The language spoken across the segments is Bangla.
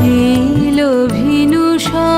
নীল ভিনু সব।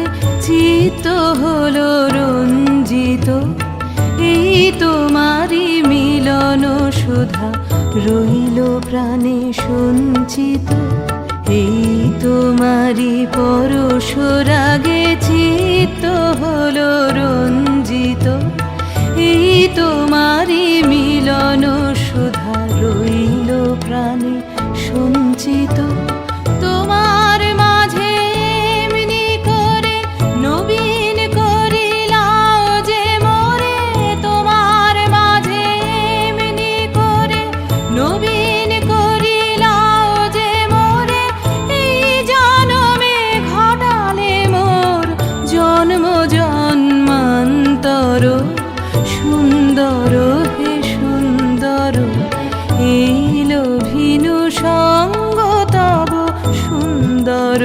সুধা রইল প্রাণে সঞ্চিত। এই তোমারই পরশ রাগে চিত্ত। ভিনু সঙ্গ তব সুন্দর